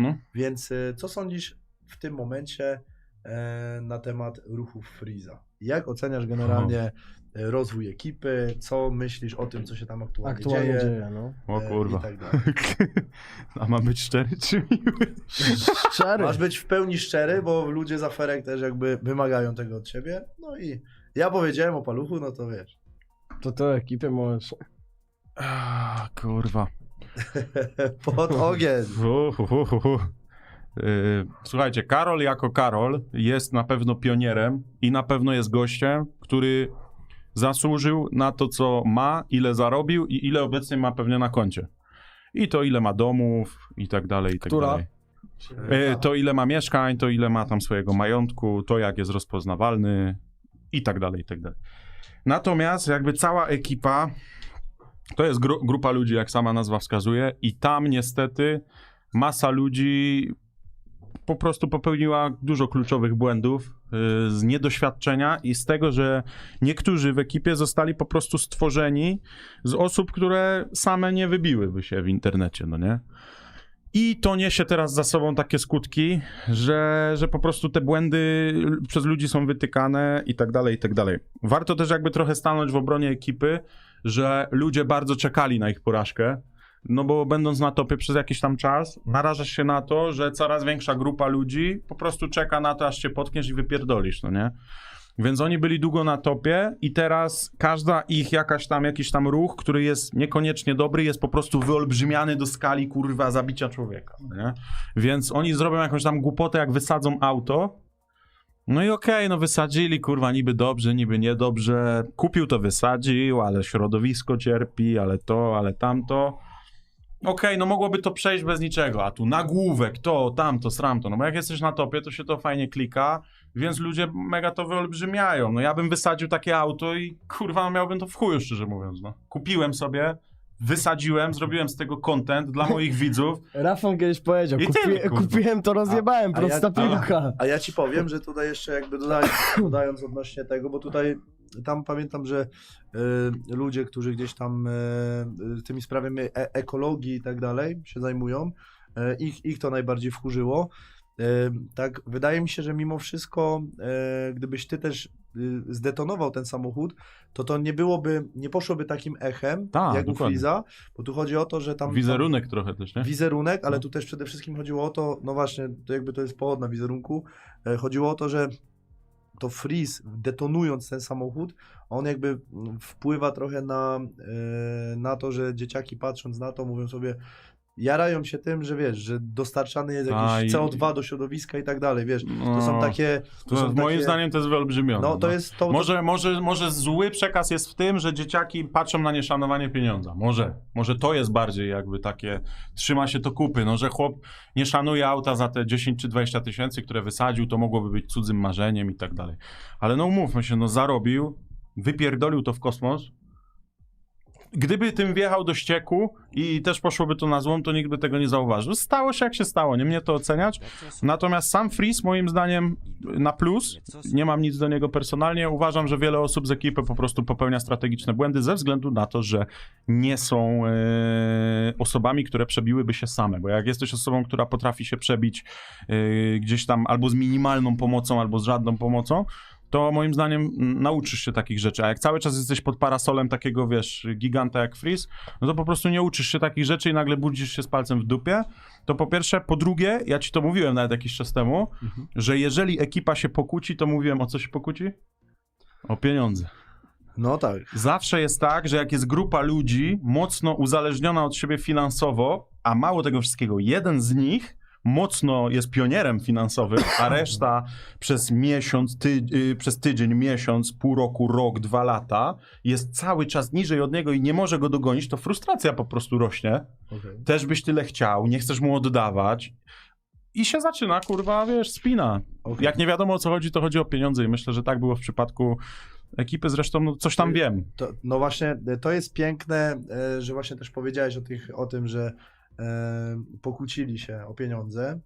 No. Więc e, co sądzisz w tym momencie e, na temat ruchów Freeza? Jak oceniasz generalnie e, rozwój ekipy? Co myślisz o tym, co się tam aktualnie, Aktualnie dzieje? dzieje, no. O e, kurwa. I tak dalej. A ma być szczery czy miły? Szczery. Masz być w pełni szczery, bo ludzie z aferek też jakby wymagają tego od ciebie. No i ja powiedziałem o paluchu, no to wiesz. To to ekipie możesz. A, kurwa. Pod ogień. Hu, hu. Yy, Słuchajcie, Karol jako Karol jest na pewno pionierem i na pewno jest gościem, który zasłużył na to, co ma, ile zarobił i ile obecnie ma pewnie na koncie. I to, ile ma domów i tak dalej, i tak Która? dalej. E, To, ile ma mieszkań, to, ile ma tam swojego majątku, to, jak jest rozpoznawalny i tak dalej, i tak dalej. Natomiast jakby cała ekipa to jest gru- grupa ludzi, jak sama nazwa wskazuje, i tam niestety masa ludzi po prostu popełniła dużo kluczowych błędów yy, z niedoświadczenia i z tego, że niektórzy w ekipie zostali po prostu stworzeni z osób, które same nie wybiłyby się w internecie, no nie? I to niesie teraz za sobą takie skutki, że, że po prostu te błędy przez ludzi są wytykane i tak dalej, i tak dalej. Warto też jakby trochę stanąć w obronie ekipy, że ludzie bardzo czekali na ich porażkę, no bo będąc na topie przez jakiś tam czas, narażasz się na to, że coraz większa grupa ludzi po prostu czeka na to, aż cię potkniesz i wypierdolisz, no nie? Więc oni byli długo na topie i teraz każda ich jakaś tam, jakiś tam ruch, który jest niekoniecznie dobry, jest po prostu wyolbrzymiany do skali, kurwa, zabicia człowieka, no nie? Więc oni zrobią jakąś tam głupotę, jak wysadzą auto, no i okej, no wysadzili, kurwa, niby dobrze, niby niedobrze. Kupił to wysadził, ale środowisko cierpi, ale to, ale tamto. Okej, no mogłoby to przejść bez niczego, a tu nagłówek, to, tamto, sramto. No bo jak jesteś na topie, to się to fajnie klika, więc ludzie mega to wyolbrzymiają. No ja bym wysadził takie auto i kurwa, miałbym to w chuju, szczerze mówiąc, no. Kupiłem sobie, wysadziłem, zrobiłem z tego content dla moich widzów. Rafał kiedyś powiedział, I kupi, tyle, kurwa. kupiłem to rozjebałem, A- a prosta ja- piłka. A ja ci powiem, że tutaj jeszcze jakby dodając, dodając odnośnie tego, bo tutaj tam pamiętam, że y, ludzie, którzy gdzieś tam y, y, tymi sprawami e ekologii i tak dalej się zajmują, y, ich, ich to najbardziej wkurzyło. Tak, wydaje mi się, że mimo wszystko, y, gdybyś ty też y, zdetonował ten samochód, to to nie byłoby, nie poszłoby takim echem, Tak, jak u dokładnie. Freeza, bo tu chodzi o to, że tam... Wizerunek trochę też, nie? Wizerunek, ale No. tu też przede wszystkim chodziło o to, no właśnie, to jakby to jest powód na wizerunku, e, chodziło o to, że to Freeze, detonując ten samochód, on jakby mm, wpływa trochę na, e, na to, że dzieciaki patrząc na to mówią sobie, jarają się tym, że wiesz, że dostarczany jest A, jakiś i- CO2 do środowiska i tak dalej, wiesz, to No, są takie... To To są moim takie, zdaniem to jest wyolbrzymione. No to jest to... Może, może, może zły przekaz jest w tym, że dzieciaki patrzą na nieszanowanie pieniądza. Może. Może to jest bardziej jakby takie, trzyma się to kupy, no że chłop nie szanuje auta za te 10 czy 20 tysięcy, które wysadził, to mogłoby być cudzym marzeniem i tak dalej. Ale no umówmy się, no zarobił, wypierdolił to w kosmos. Gdyby tym wjechał do ścieku i też poszłoby to na złom, to nikt by tego nie zauważył. Stało się jak się stało, nie mnie to oceniać. Natomiast sam Freeze moim zdaniem na plus, nie mam nic do niego personalnie, uważam, że wiele osób z ekipy po prostu popełnia strategiczne błędy ze względu na to, że nie są e, osobami, które przebiłyby się same, bo jak jesteś osobą, która potrafi się przebić e, gdzieś tam albo z minimalną pomocą, albo z żadną pomocą, to moim zdaniem nauczysz się takich rzeczy, a jak cały czas jesteś pod parasolem takiego, wiesz, giganta jak Freeze, no to po prostu nie uczysz się takich rzeczy i nagle budzisz się z palcem w dupie, to po pierwsze, po drugie, ja ci to mówiłem nawet jakiś czas temu, Mhm. że jeżeli ekipa się pokłóci, to mówiłem o co się pokłóci? O pieniądze. No tak. Zawsze jest tak, że jak jest grupa ludzi mocno uzależniona od siebie finansowo, a mało tego wszystkiego, jeden z nich mocno jest pionierem finansowym, a reszta przez miesiąc, ty, y, przez tydzień, miesiąc, pół roku, rok, dwa lata jest cały czas niżej od niego i nie może go dogonić, to frustracja po prostu rośnie. okej. Też byś tyle chciał, nie chcesz mu oddawać. I się zaczyna, kurwa, wiesz, spina. Okej. Jak nie wiadomo o co chodzi, to chodzi o pieniądze i myślę, że tak było w przypadku ekipy. Zresztą no, coś tam wiem. To, no właśnie, e, to jest piękne, że właśnie też powiedziałeś o, tych, o tym, że pokłócili się o pieniądze,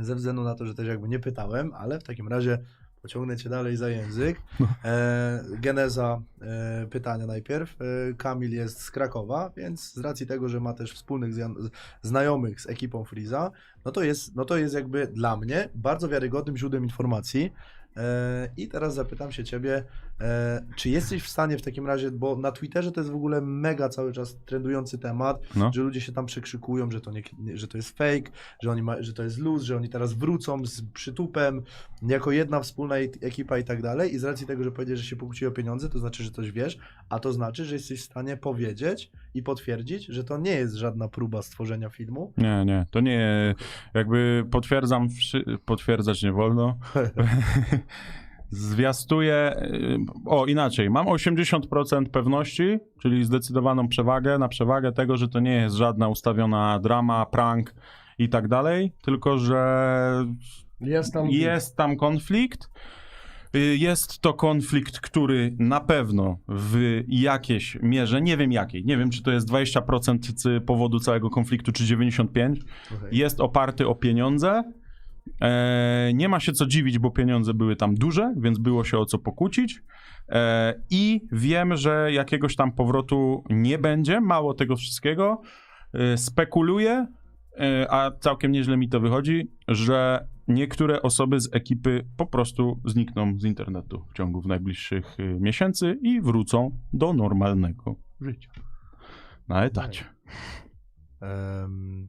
ze względu na to, że też jakby nie pytałem, ale w takim razie pociągnę cię dalej za język. E, geneza e, pytania najpierw. E, Kamil jest z Krakowa, więc z racji tego, że ma też wspólnych zja- znajomych z ekipą Freeza, no to jest, no to jest jakby dla mnie bardzo wiarygodnym źródłem informacji. E, I teraz zapytam się ciebie, e, czy jesteś w stanie w takim razie, bo na Twitterze to jest w ogóle mega cały czas trendujący temat, No. że ludzie się tam przekrzykują, że to, nie, że to jest fake, że, oni ma, że to jest luz, że oni teraz wrócą z przytupem jako jedna wspólna e- ekipa i tak dalej. I z racji tego, że powiedziesz, że się pokłóci o pieniądze, to znaczy, że coś wiesz, a to znaczy, że jesteś w stanie powiedzieć i potwierdzić, że to nie jest żadna próba stworzenia filmu. Nie, nie, to nie, jakby potwierdzam, potwierdzać nie wolno. Zwiastuję, y, o inaczej, mam 80% pewności, czyli zdecydowaną przewagę na przewagę tego, że to nie jest żadna ustawiona drama, prank i tak dalej, tylko że Jest tam... jest tam konflikt. Y, Jest to konflikt, który na pewno w jakiejś mierze, nie wiem jakiej, nie wiem czy to jest 20% z powodu całego konfliktu, czy 95%, Okej. jest oparty o pieniądze. E, nie ma się co dziwić, bo pieniądze były tam duże, więc było się o co pokłócić. E, I wiem, że jakiegoś tam powrotu nie będzie. Mało tego wszystkiego. E, spekuluję, e, a całkiem nieźle mi to wychodzi, że niektóre osoby z ekipy po prostu znikną z internetu w ciągu najbliższych e, miesięcy i wrócą do normalnego życia. Na etacie. Em,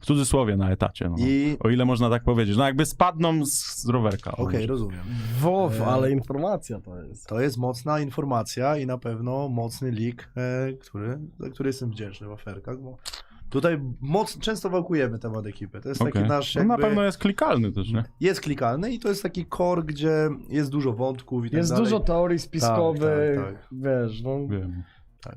W cudzysłowie na etacie. No. I O ile można tak powiedzieć. No jakby spadną z, z rowerka. okej, rozumiem. WoW, E, ale informacja to jest. To jest mocna informacja i na pewno mocny leak, e, który, za który jestem wdzięczny w aferkach, bo tutaj moc, często wałkujemy temat ekipy. To jest Okej. taki nasz no jakby... na pewno jest klikalny też, nie? Jest klikalny i to jest taki core, gdzie jest dużo wątków i tak Jest dalej. dużo teorii spiskowych, Tak, tak, wiesz, no... Wiem.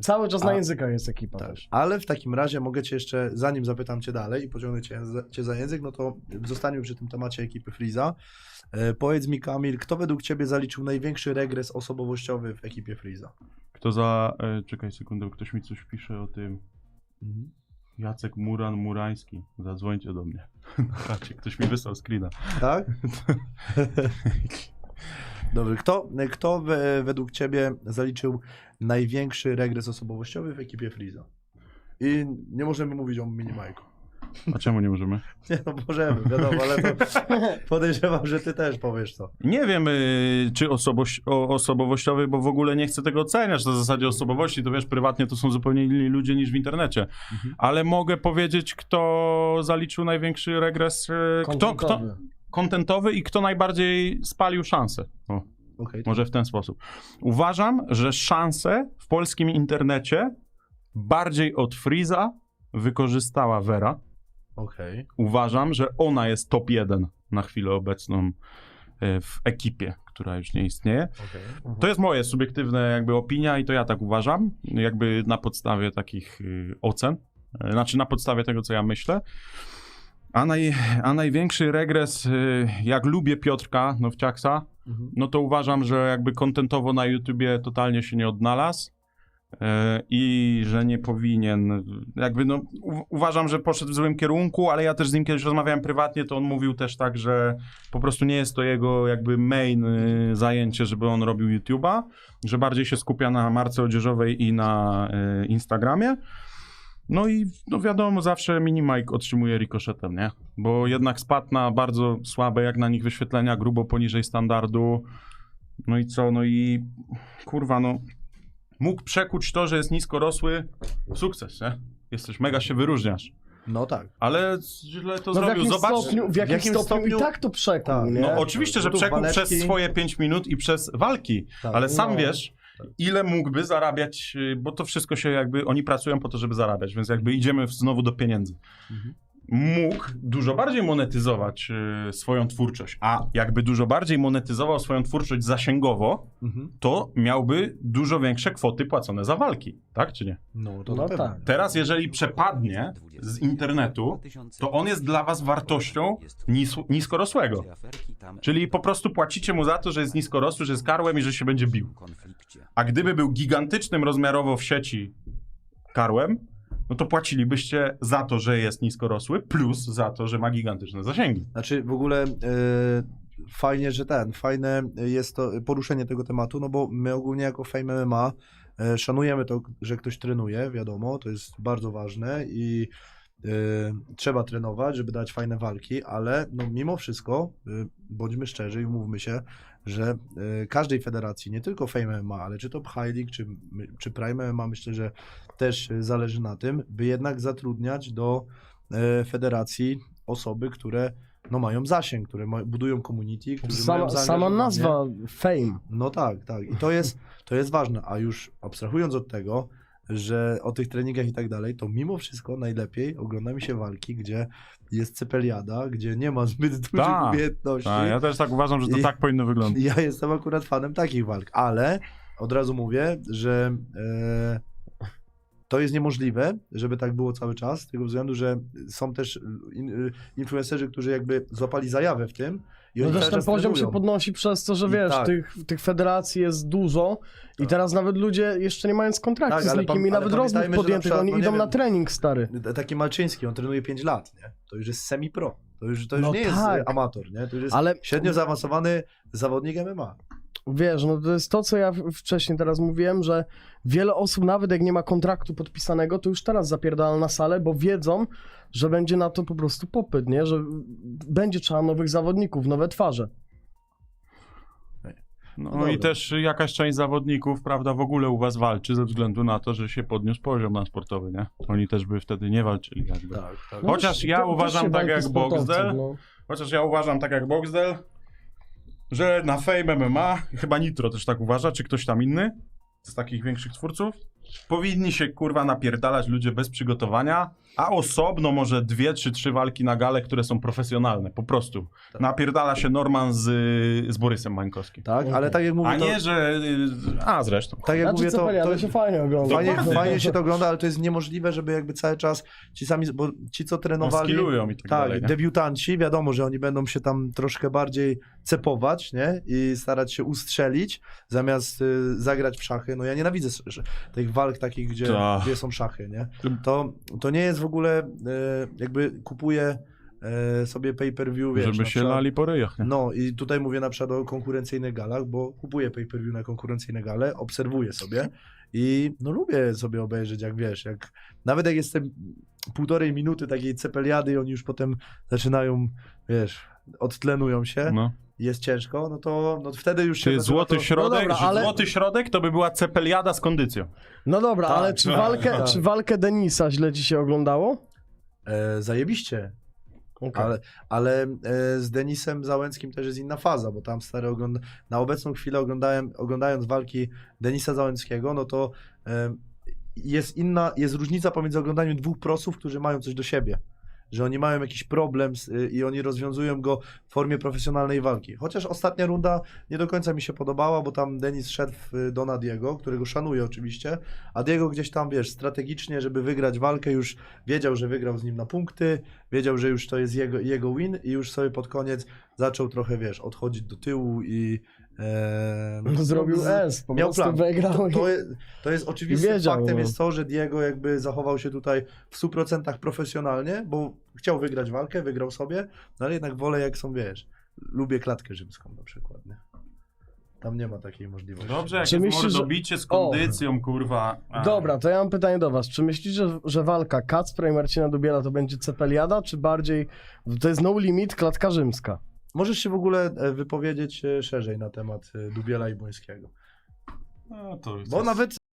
Cały czas na A- językach jest ekipa Tak. też. Ale w takim razie mogę cię jeszcze, zanim zapytam cię dalej i pociągnę cię, za- cię za język, no to zostaniemy przy tym temacie ekipy Freeza. E, powiedz mi Kamil, kto według ciebie zaliczył największy regres osobowościowy w ekipie Freeza? Kto za... E, czekaj sekundę, ktoś mi coś pisze o tym... Jacek Muran Murański. Zadzwońcie do mnie. Na chacie. Ktoś mi wysłał screena. Tak? Dobrze, kto, kto we, według ciebie zaliczył największy regres osobowościowy w ekipie Freeza? I nie możemy mówić o Minimajku. A czemu nie możemy? Nie, no możemy, wiadomo, ale to podejrzewam, że ty też powiesz to. Nie wiem, y, czy osobowoś, o, osobowościowy, bo w ogóle nie chcę tego oceniać. Na zasadzie osobowości, to wiesz, prywatnie to są zupełnie inni ludzie niż w internecie. Ale mogę powiedzieć, kto zaliczył największy regres. y, Kto, kto, Kontentowy. i kto najbardziej spalił szansę. O, Okej, może w ten sposób. Uważam, że szanse w polskim internecie bardziej od Freeza wykorzystała Vera. okej. Uważam, że ona jest top 1 na chwilę obecną e, w ekipie, która już nie istnieje. okej. To jest moje subiektywne jakby opinia i to ja tak uważam, jakby na podstawie takich y, ocen, e, znaczy na podstawie tego, co ja myślę. A, naj, a największy regres, y, jak lubię Piotrka Nowciaksa, Mhm. no to uważam, że jakby kontentowo na YouTubie totalnie się nie odnalazł e, i że nie powinien, jakby no uważam, że poszedł w złym kierunku, ale ja też z nim kiedyś rozmawiałem prywatnie, to on mówił też tak, że po prostu nie jest to jego jakby main y, zajęcie, żeby on robił YouTuba, że bardziej się skupia na marce odzieżowej i na y, Instagramie. No i no wiadomo, zawsze Minimike otrzymuje rikoszetem, nie? Bo jednak spadł na bardzo słabe, jak na nich wyświetlenia, grubo poniżej standardu. No i co? No i kurwa, no mógł przekuć to, że jest niskorosły w sukces, nie? Jesteś, mega się wyróżniasz. No tak. Ale źle to No w zrobił. jakim, Zobacz. stopniu, w jakim, jakim stopniu, stopniu- i tak to przekuł, Tak, nie? No oczywiście, że waleczki. przez swoje 5 minut i przez walki, tak. ale sam No. wiesz, ile mógłby zarabiać, y, bo to wszystko się jakby, oni pracują po to, żeby zarabiać, więc jakby idziemy znowu do pieniędzy. Mhm. Mógł dużo bardziej monetyzować y, swoją twórczość, a jakby dużo bardziej monetyzował swoją twórczość zasięgowo, Mhm. to miałby dużo większe kwoty płacone za walki, tak czy nie? No to No tak. Teraz jeżeli przepadnie z internetu, to on jest dla was wartością nis niskorosłego. Czyli po prostu płacicie mu za to, że jest niskorosły, że jest karłem i że się będzie bił. A gdyby był gigantycznym rozmiarowo w sieci karłem, no to płacilibyście za to, że jest niskorosły, plus za to, że ma gigantyczne zasięgi. Znaczy w ogóle e, fajnie, że ten, fajne jest to poruszenie tego tematu, no bo my ogólnie jako Fame MMA e, szanujemy to, że ktoś trenuje, wiadomo, to jest bardzo ważne i trzeba trenować, żeby dać fajne walki, ale no mimo wszystko, e, bądźmy szczerzy i umówmy się, że e, każdej federacji, nie tylko Fame MMA, ale czy to High League, czy, czy Prime MMA, myślę, że też zależy na tym, by jednak zatrudniać do federacji osoby, które no, mają zasięg, które ma, budują community, którzy Sama, mają sama nazwa Fame. No tak, tak. I to jest, to jest ważne. A już abstrahując od tego, że o tych treningach i tak dalej, to mimo wszystko najlepiej ogląda mi się walki, gdzie jest cepeliada, gdzie nie ma zbyt dużych Tak, umiejętności. A, ja też tak uważam, że to I- tak powinno wyglądać. Ja jestem akurat fanem takich walk, ale od razu mówię, że e, to jest niemożliwe, żeby tak było cały czas, z tego względu, że są też in, influencerzy, którzy jakby złapali zajawę w tym i No też ten poziom się trenują. podnosi przez to, że wiesz, tak. tych, tych federacji jest dużo i Tak. teraz nawet ludzie jeszcze nie mając kontraktu Tak, z nikim i nawet rozmów że na podjętych, przykład, oni no idą na wiem, trening, stary. Taki Malczyński, on trenuje 5 lat, nie? To już jest semi-pro. To już, to już No nie jest tak. e, amator, nie? To już jest Ale średnio zaawansowany zawodnik MMA. Wiesz, no to jest to, co ja wcześniej teraz mówiłem, że wiele osób, nawet jak nie ma kontraktu podpisanego, to już teraz zapierdala na salę, bo wiedzą, że będzie na to po prostu popyt, nie? Że będzie trzeba nowych zawodników, nowe twarze. No, No i też jakaś część zawodników, prawda, w ogóle u was walczy ze względu na to, że się podniósł poziom na sportowy, nie? Oni też by wtedy nie walczyli jakby. Tak, tak. No Chociaż też- ja to- uważam tak jak Boxdel, no. Chociaż ja uważam tak jak Boxdel, że na Fame MMA, chyba Nitro też tak uważa, czy ktoś tam inny z takich większych twórców, powinni się kurwa napierdalać ludzie bez przygotowania, a osobno może dwie czy trzy walki na gale, które są profesjonalne, po prostu. Tak. Napierdala się Norman z, z Borysem Mańkowskim. tak, ale tak jak mówię, A to, nie, że... A zresztą. tak jak Znaczy, mówię, to, to, to się fajnie ogląda. fajnie, fajnie się to ogląda, ale to jest niemożliwe, żeby jakby cały czas ci sami, bo ci co No, trenowali, skillują i tak, tak, dalej. Nie? debiutanci, wiadomo, że oni będą się tam troszkę bardziej cepować, nie? I starać się ustrzelić, zamiast y, zagrać w szachy. No ja nienawidzę sz- tych walk takich, gdzie, gdzie są szachy, nie? To, to nie jest w ogóle, y, jakby kupuję y, sobie pay-per-view, wiesz, Żeby się przykład- lali po ryjach. Nie? No i tutaj mówię na przykład o konkurencyjnych galach, bo kupuję pay-per-view na konkurencyjne gale, obserwuję sobie i no lubię sobie obejrzeć, jak wiesz, jak nawet jak jestem półtorej minuty takiej cepeliady i oni już potem zaczynają, wiesz, odtlenują się, No. Jest ciężko, no to no wtedy już się Czy złoty to... środek, dobra, że ale- złoty środek to by była cepeliada z kondycją. No dobra, Tak, ale czy tak, walkę, tak. czy walkę Denisa źle ci się oglądało? E, zajebiście, Okay. ale, ale e, z Denisem Załęckim też jest inna faza, bo tam stary ogląda... na obecną chwilę oglądałem, oglądając walki Denisa Załęckiego, no to e, jest inna, jest różnica pomiędzy oglądaniem dwóch prosów, którzy mają coś do siebie. Że oni mają jakiś problem z, y, i oni rozwiązują go w formie profesjonalnej walki. Chociaż ostatnia runda nie do końca mi się podobała, bo tam Denis szedł y, do Nadiego, którego szanuję oczywiście, a Diego gdzieś tam, wiesz, strategicznie, żeby wygrać walkę, już wiedział, że wygrał z nim na punkty, wiedział, że już to jest jego, jego win i już sobie pod koniec zaczął trochę, wiesz, odchodzić do tyłu i... No, zrobił z- S, po miał prostu plan. wygrał To, to, jest, to jest oczywistym Wiedział, faktem no. jest to, że Diego jakby zachował się tutaj w 100% profesjonalnie, bo chciał wygrać walkę, wygrał sobie, no ale jednak wolę jak są, wiesz, lubię klatkę rzymską na przykład, nie? Tam nie ma takiej możliwości. Dobrze, jak Czy jest myślisz, że- mordobicie z kondycją, kurwa. A. Dobra, to ja mam pytanie do was. Czy myślicie, że, że walka Kacpra i Marcina Dubiela to będzie cepeliada, czy bardziej to jest no limit klatka rzymska? Możesz się w ogóle e, wypowiedzieć e, szerzej na temat e, Dubiela i Błońskiego. No, to Bo nawet